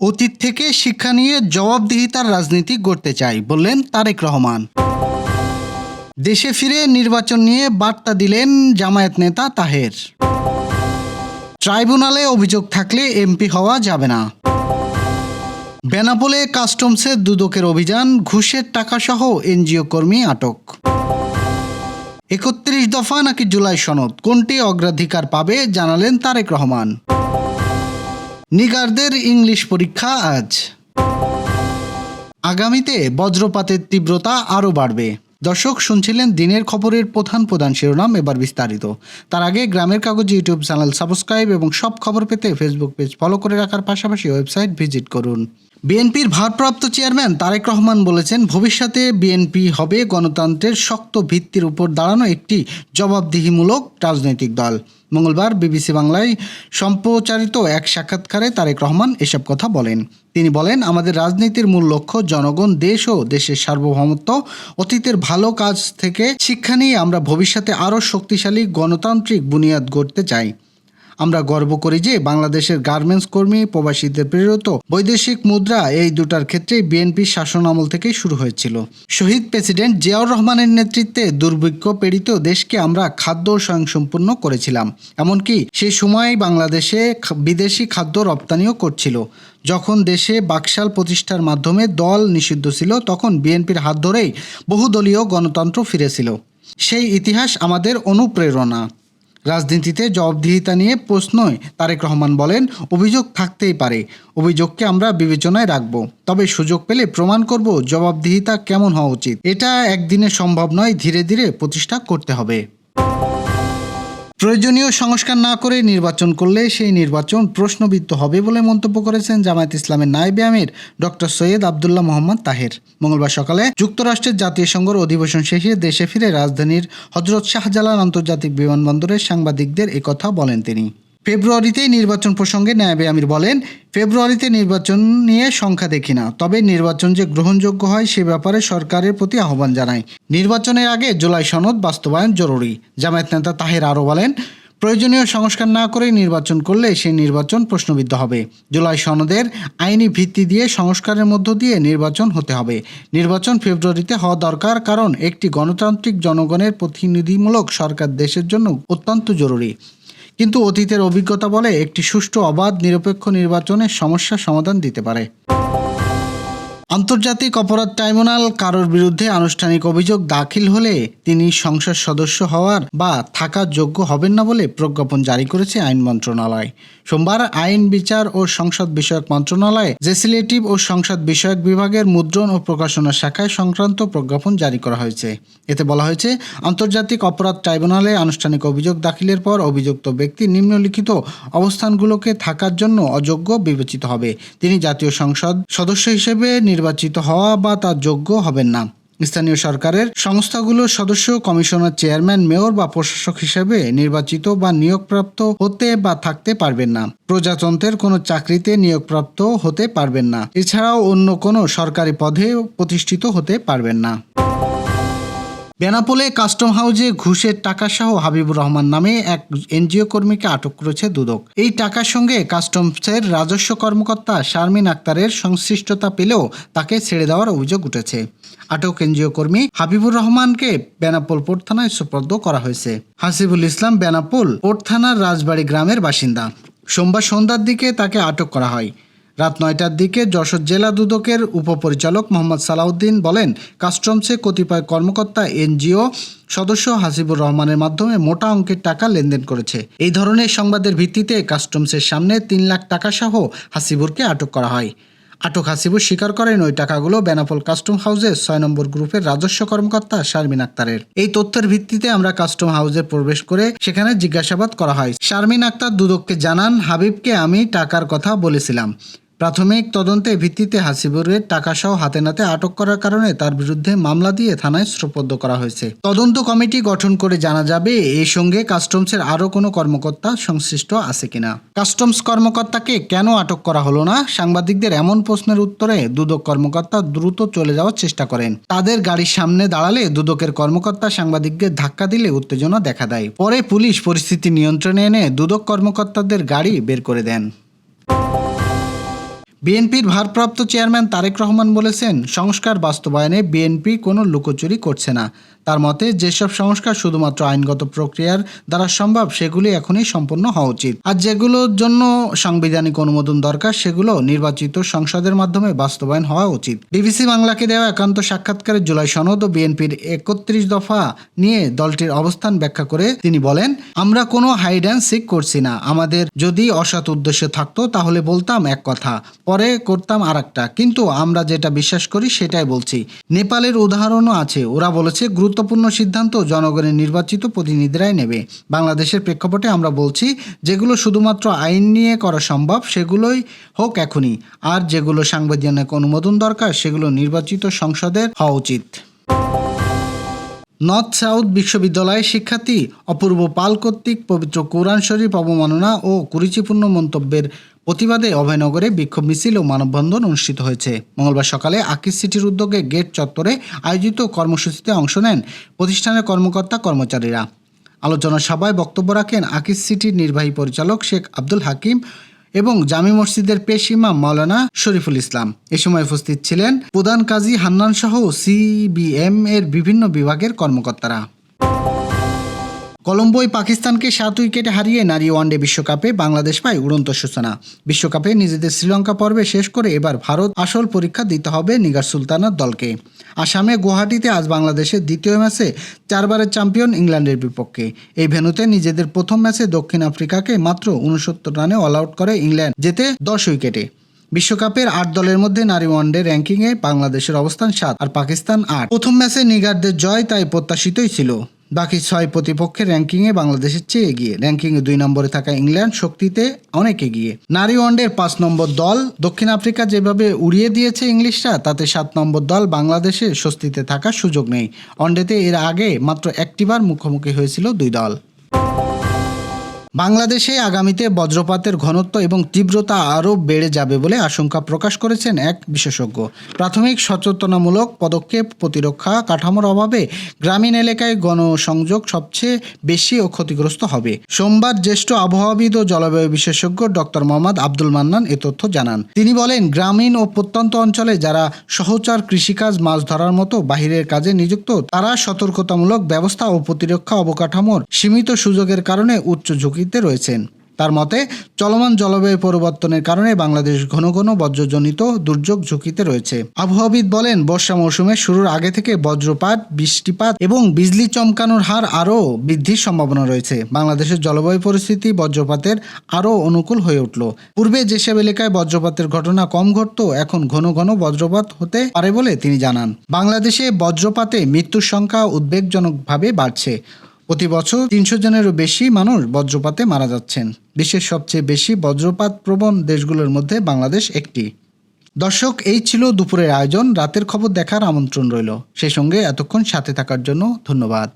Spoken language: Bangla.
অতীত থেকে শিক্ষা নিয়ে জবাবদিহিতার রাজনীতি গড়তে চাই, বললেন তারেক রহমান। দেশে ফিরে নির্বাচন নিয়ে বার্তা দিলেন জামায়াত নেতা তাহের। ট্রাইব্যুনালে অভিযোগ থাকলে এমপি হওয়া যাবে না। বেনাপোলে কাস্টমসে দুদকের অভিযান, ঘুষের টাকাসহ এনজিও কর্মী আটক। একত্রিশ দফা নাকি জুলাই সনদ, কোনটি অগ্রাধিকার পাবে জানালেন তারেক রহমান। নিগারদের ইংলিশ পরীক্ষা আজ। আগামীতে বজ্রপাতের তীব্রতা আরও বাড়বে। দর্শক, শুনছিলেন দিনের খবরের প্রধান প্রধান শিরোনাম এবার বিস্তারিত। তার আগে গ্রামের কাগজ, ইউটিউব চ্যানেল সাবস্ক্রাইব এবং সব খবর পেতে ফেসবুক পেজ ফলো করে রাখার পাশাপাশি ওয়েবসাইট ভিজিট করুন। বিএনপির ভারপ্রাপ্ত চেয়ারম্যান তারেক রহমান বলেছেন, ভবিষ্যতে বিএনপি হবে গণতন্ত্রের শক্ত ভিত্তির উপর দাঁড়ানো একটি জবাবদিহিমূলক রাজনৈতিক দল। মঙ্গলবার বিবিসি বাংলায় সম্প্রচারিত এক সাক্ষাৎকারে তারেক রহমান এসব কথা বলেন। তিনি বলেন, আমাদের রাজনীতির মূল লক্ষ্য জনগণ, দেশ ও দেশের সার্বভৌমত্ব, অতীতের ভালো কাজ থেকে শিক্ষা নিয়ে আমরা ভবিষ্যতে আরও শক্তিশালী গণতান্ত্রিক বুনিয়াদ গড়তে চাই। আমরা গর্ব করি যে বাংলাদেশের গার্মেন্টস কর্মী, প্রবাসীদের প্রেরিত বৈদেশিক মুদ্রা এই দুটার ক্ষেত্রেই বিএনপির শাসন আমল থেকেই শুরু হয়েছিল। শহীদ প্রেসিডেন্ট জিয়াউর রহমানের নেতৃত্বে দুর্ভিক্ষ পীড়িত দেশকে আমরা খাদ্য স্বয়ংসম্পূর্ণ করেছিলাম। এমনকি সেই সময় বাংলাদেশে বিদেশি খাদ্য রপ্তানিও করছিল। যখন দেশে বাকশাল প্রতিষ্ঠার মাধ্যমে দল নিষিদ্ধ ছিল, তখন বিএনপির হাত ধরেই বহুদলীয় গণতন্ত্র ফিরেছিল। সেই ইতিহাস আমাদের অনুপ্রেরণা। রাজনীতিতে জবাবদিহিতা নিয়ে প্রশ্নই তারেক রহমান বলেন, অভিযোগ থাকতেই পারে। অভিযোগকে আমরা বিবেচনায় রাখব। তবে সুযোগ পেলে প্রমাণ করব জবাবদিহিতা কেমন হওয়া উচিত। এটা একদিনে সম্ভব নয়, ধীরে ধীরে প্রতিষ্ঠা করতে হবে। প্রয়োজনীয় সংস্কার না করে নির্বাচন করলে সেই নির্বাচন প্রশ্নবিদ্ধ হবে বলে মন্তব্য করেছেন জামায়াত ইসলামের নায়েবে আমির ডক্টর সৈয়দ আবদুল্লাহ মোহাম্মদ তাহের। মঙ্গলবার সকালে যুক্তরাষ্ট্রের জাতীয় সংঘর অধিবেশন শেষে দেশে ফিরে রাজধানীর হজরত শাহজালাল আন্তর্জাতিক বিমানবন্দরের সাংবাদিকদের একথা বলেন তিনি। ফেব্রুয়ারিতে নির্বাচন প্রসঙ্গে নায়েবে আমির বলেন, ফেব্রুয়ারিতে নির্বাচন নিয়ে সংখ্যা দেখি না, তবে নির্বাচন যে গ্রহণযোগ্য হয় সে ব্যাপারে সরকারের প্রতি আহ্বান জানাই। নির্বাচনের আগে জুলাই সনদ বাস্তবায়ন জরুরি, জামায়াত নেতা তাহের আরও বলেন, প্রয়োজনীয় সংস্কার না করে নির্বাচন করলে সেই নির্বাচন প্রশ্নবিদ্ধ হবে। জুলাই সনদের আইনি ভিত্তি দিয়ে সংস্কারের মধ্য দিয়ে নির্বাচন হতে হবে। নির্বাচন ফেব্রুয়ারিতে হওয়া দরকার কারণ একটি গণতান্ত্রিক জনগণের প্রতিনিধিমূলক সরকার দেশের জন্য অত্যন্ত জরুরি। কিন্তু অতীতের অভিজ্ঞতা বলে একটি সুষ্ঠু অবাধ নিরপেক্ষ নির্বাচনের সমস্যা সমাধান দিতে পারে। আন্তর্জাতিক অপরাধ ট্রাইব্যুনাল কারোর বিরুদ্ধে আনুষ্ঠানিক অভিযোগ দাখিল হলে তিনি সংসদ সদস্য হওয়ার বা থাকার যোগ্য হবেন না বলে প্রজ্ঞাপন জারি করেছে আইন মন্ত্রণালয়। সোমবার আইন বিচার ও সংসদ বিষয়ক মন্ত্রণালয় লেজিসলেটিভ ও সংসদ বিষয়ক বিভাগের মুদ্রণ ও প্রকাশনা শাখায় সংক্রান্ত প্রজ্ঞাপন জারি করা হয়েছে। এতে বলা হয়েছে, আন্তর্জাতিক অপরাধ ট্রাইব্যুনালে আনুষ্ঠানিক অভিযোগ দাখিলের পর অভিযুক্ত ব্যক্তি নিম্নলিখিত অবস্থানগুলোকে থাকার জন্য অযোগ্য বিবেচিত হবে। তিনি জাতীয় সংসদ সদস্য হিসেবে নির্বাচিত হওয়া বা তার যোগ্য হবেন না। স্থানীয় সরকারের সংস্থাগুলোর সদস্য, কমিশনার, চেয়ারম্যান, মেয়র বা প্রশাসক হিসেবে নির্বাচিত বা নিয়োগপ্রাপ্ত হতে বা থাকতে পারবেন না। প্রজাতন্ত্রের কোনো চাকরিতে নিয়োগপ্রাপ্ত হতে পারবেন না। এছাড়াও অন্য কোনো সরকারি পদে প্রতিষ্ঠিত হতে পারবেন না। বেনাপোলে কাস্টম হাউজে ঘুষের টাকা সহ হাবিবুর রহমান নামে এক এনজিও কর্মীকে আটক করেছে দুদক। এই টাকার সঙ্গে কাস্টমসের রাজস্ব কর্মকর্তা শারমিন আক্তারের সংশ্লিষ্টতা পেলেও তাকে ছেড়ে দেওয়ার অভিযোগ উঠেছে। আটক এনজিও কর্মী হাবিবুর রহমানকে বেনাপোল পোর্ট থানায় সুপর্দ করা হয়েছে। হাসিবুল ইসলাম বেনাপোল পোর্ট থানার রাজবাড়ী গ্রামের বাসিন্দা। সোমবার সন্ধ্যার দিকে তাকে আটক করা হয়। রাত নয়টার দিকে যশোর জেলা দুদকের উপপরিচালক মোহাম্মদ সালাউদ্দিন বলেন, কাস্টমসে কতিপয় কর্মকর্তা, এনজিও সদস্য হাসিবুর রহমানের মাধ্যমে মোটা অঙ্কের টাকা লেনদেন করেছে। এই ধরনের সংবাদের ভিত্তিতে কাস্টমসের সামনে তিন লাখ টাকা সহ হাসিবুরকে আটক করা হয়। আটক হাসিবুর স্বীকার করেন, ওই টাকাগুলো বেনাপোল কাস্টম হাউসের ছয় নম্বর গ্রুপের রাজস্ব কর্মকর্তা শারমিন আক্তারের। এই তথ্যের ভিত্তিতে আমরা কাস্টম হাউসে প্রবেশ করে সেখানে জিজ্ঞাসাবাদ করা হয়। শারমিন আক্তার দুদককে জানান, হাবিবকে আমি টাকার কথা বলেছিলাম। প্রাথমিক তদন্তে ভিত্তিতে হাসিবুরের টাকাসহ হাতে নাতে আটক করার কারণে তার বিরুদ্ধে মামলা দিয়ে থানায় শ্রোপদ্ধ করা হয়েছে। তদন্ত কমিটি গঠন করে জানা যাবে এই সঙ্গে কাস্টমসের আরও কোনো কর্মকর্তা সংশ্লিষ্ট আছে কিনা। কাস্টমস কর্মকর্তাকে কেন আটক করা হলো না? সাংবাদিকদের এমন প্রশ্নের উত্তরে দুদক কর্মকর্তা দ্রুত চলে যাওয়ার চেষ্টা করেন। তাদের গাড়ির সামনে দাঁড়ালে দুদকের কর্মকর্তা সাংবাদিকদের ধাক্কা দিলে উত্তেজনা দেখা দেয়। পরে পুলিশ পরিস্থিতি নিয়ন্ত্রণে এনে দুদক কর্মকর্তাদের গাড়ি বের করে দেন। বিএনপির ভারপ্রাপ্ত চেয়ারম্যান তারেক রহমান বলেছেন, সংস্কার বাস্তবায়নে বিএনপি কোনো লুকোচুরি করছে না। তার মতে, যেসব সংস্কার শুধুমাত্র আইনগত প্রক্রিয়ার দ্বারা সম্ভব, সেগুলি এখনই সম্পন্ন হওয়া উচিত। আর যেগুলোর জন্য সাংবিধানিক অনুমোদন দরকার, সেগুলো নির্বাচিত সংসদের মাধ্যমে বাস্তবায়ন হওয়া উচিত। বিবিসি বাংলাকে দেওয়া একান্ত সাক্ষাৎকারে জুলাই সনদ ও বিএনপির একত্রিশ দফা নিয়ে দলটির অবস্থান ব্যাখ্যা করে তিনি বলেন, আমরা কোনো হাইড অ্যান্ড সিক করছি না। আমাদের যদি অসৎ উদ্দেশ্য থাকতো, তাহলে বলতাম এক কথা পরে করতাম আর কিন্তু আমরা যেটা বিশ্বাস করি সেটাই বলছি। নেপালের উদাহরণও আছে। ওরা বলেছে, গুরুত্বপূর্ণ সিদ্ধান্ত জনগণের নির্বাচিত প্রতিনিধিরাই নেবে। বাংলাদেশের প্রেক্ষাপটে আমরা বলছি, যেগুলো শুধুমাত্র আইন নিয়ে করা সম্ভব, সেগুলোই হোক এখনই। আর যেগুলো সাংবিধানিক অনুমোদন দরকার, সেগুলো নির্বাচিত সংসদের হওয়া উচিত। নর্থ সাউথ বিশ্ববিদ্যালয়ের শিক্ষার্থী অপূর্ব পাল কর্তৃক পবিত্র কোরআন শরীফ অবমাননা ও কুরুচিপূর্ণ মন্তব্যের প্রতিবাদে অভয়নগরে বিক্ষোভ মিছিল ও মানববন্ধন অনুষ্ঠিত হয়েছে। মঙ্গলবার সকালে আকিস সিটির উদ্যোগে গেট চত্বরে আয়োজিত কর্মসূচিতে অংশ নেন প্রতিষ্ঠানের কর্মকর্তা, কর্মচারীরা। আলোচনা সভায় বক্তব্য রাখেন আকিস সিটির নির্বাহী পরিচালক শেখ আব্দুল হাকিম এবং জামি মসজিদের পেশ ইমাম মাওলানা শরীফুল ইসলাম। এ সময় উপস্থিত ছিলেন প্রধান কাজী হান্নান সহ সিবিএম এর বিভিন্ন বিভাগের কর্মকর্তারা। কলম্বোয় পাকিস্তানকে সাত উইকেটে হারিয়ে নারী ওয়ানডে বিশ্বকাপে বাংলাদেশ পায় উড়ন্ত সূচনা। বিশ্বকাপে নিজেদের শ্রীলঙ্কা পর্বে শেষ করে এবার ভারত আসল পরীক্ষা দিতে হবে নিগার সুলতানার দলকে। আসামে গুয়াহাটিতে আজ বাংলাদেশের দ্বিতীয় ম্যাচে চারবারের চ্যাম্পিয়ন ইংল্যান্ডের বিপক্ষে। এই ভেন্যুতে নিজেদের প্রথম ম্যাচে দক্ষিণ আফ্রিকাকে মাত্র উনসত্তর রানে অল আউট করে ইংল্যান্ড যেতে দশ উইকেটে। বিশ্বকাপের আট দলের মধ্যে নারী ওয়ানডে র্যাঙ্কিংয়ে বাংলাদেশের অবস্থান সাত আর পাকিস্তান আট। প্রথম ম্যাচে নিগারদের জয় তাই প্রত্যাশিতই ছিল। বাকি ছয় প্রতিপক্ষের র্যাঙ্কিংয়ে বাংলাদেশের চেয়ে এগিয়ে। র্যাঙ্কিংয়ে দুই নম্বরে থাকা ইংল্যান্ড শক্তিতে অনেক এগিয়ে। নারী ওয়ানডের পাঁচ নম্বর দল দক্ষিণ আফ্রিকা যেভাবে উড়িয়ে দিয়েছে ইংলিশরা, তাতে সাত নম্বর দল বাংলাদেশে স্বস্তিতে থাকার সুযোগ নেই। ওয়ানডেতে এর আগে মাত্র একটিবার মুখোমুখি হয়েছিল দুই দল। বাংলাদেশে আগামীতে বজ্রপাতের ঘনত্ব এবং তীব্রতা আরও বেড়ে যাবে বলে আশঙ্কা প্রকাশ করেছেন এক বিশেষজ্ঞ। প্রাথমিক সচেতনামূলক পদক্ষেপ প্রতিরক্ষা কাঠামোর অভাবে গ্রামীণ এলাকায় গণসংযোগ সবচেয়ে বেশি ও ক্ষতিগ্রস্ত হবে। সোমবার জ্যেষ্ঠ আবহাওয়াবিদ ও জলবায়ু বিশেষজ্ঞ ডক্টর মোহাম্মদ আব্দুল মান্নান এ তথ্য জানান। তিনি বলেন, গ্রামীণ ও প্রত্যন্ত অঞ্চলে যারা সহচার কৃষিকাজ মাছ ধরার মতো বাহিরের কাজে নিযুক্ত, তারা সতর্কতামূলক ব্যবস্থা ও প্রতিরক্ষা অবকাঠামোর সীমিত সুযোগের কারণে উচ্চ ঝুঁকিতে রয়েছেন। তার মতে, চলমান জলবায়ু পরিবর্তনের কারণে বাংলাদেশ ঘন ঘন বজ্রজনিত দুর্যোগ ঝুঁকিতে রয়েছে। আবহাওয়াবিদ বলেন, বর্ষা মৌসুমের শুরুর আগে থেকে বজ্রপাত, বৃষ্টিপাত এবং বিজলি চমকানোর হার আরও বৃদ্ধির সম্ভাবনা রয়েছে। বাংলাদেশের জলবায়ু পরিস্থিতি বজ্রপাতের আরও অনুকূল হয়ে উঠল। পূর্বে যেসব এলাকায় বজ্রপাতের ঘটনা কম ঘটত, এখন ঘন ঘন বজ্রপাত হতে পারে বলে তিনি জানান। বাংলাদেশে বজ্রপাতে মৃত্যুর সংখ্যা উদ্বেগজনকভাবে বাড়ছে। প্রতি বছর তিনশো জনেরও বেশি মানুষ বজ্রপাতে মারা যাচ্ছেন। বিশ্বের সবচেয়ে বেশি বজ্রপাত প্রবণ দেশগুলোর মধ্যে বাংলাদেশ একটি। দর্শক, এই ছিল দুপুরের আয়োজন। রাতের খবর দেখার আমন্ত্রণ রইল। সেই সঙ্গে এতক্ষণ সাথে থাকার জন্য ধন্যবাদ।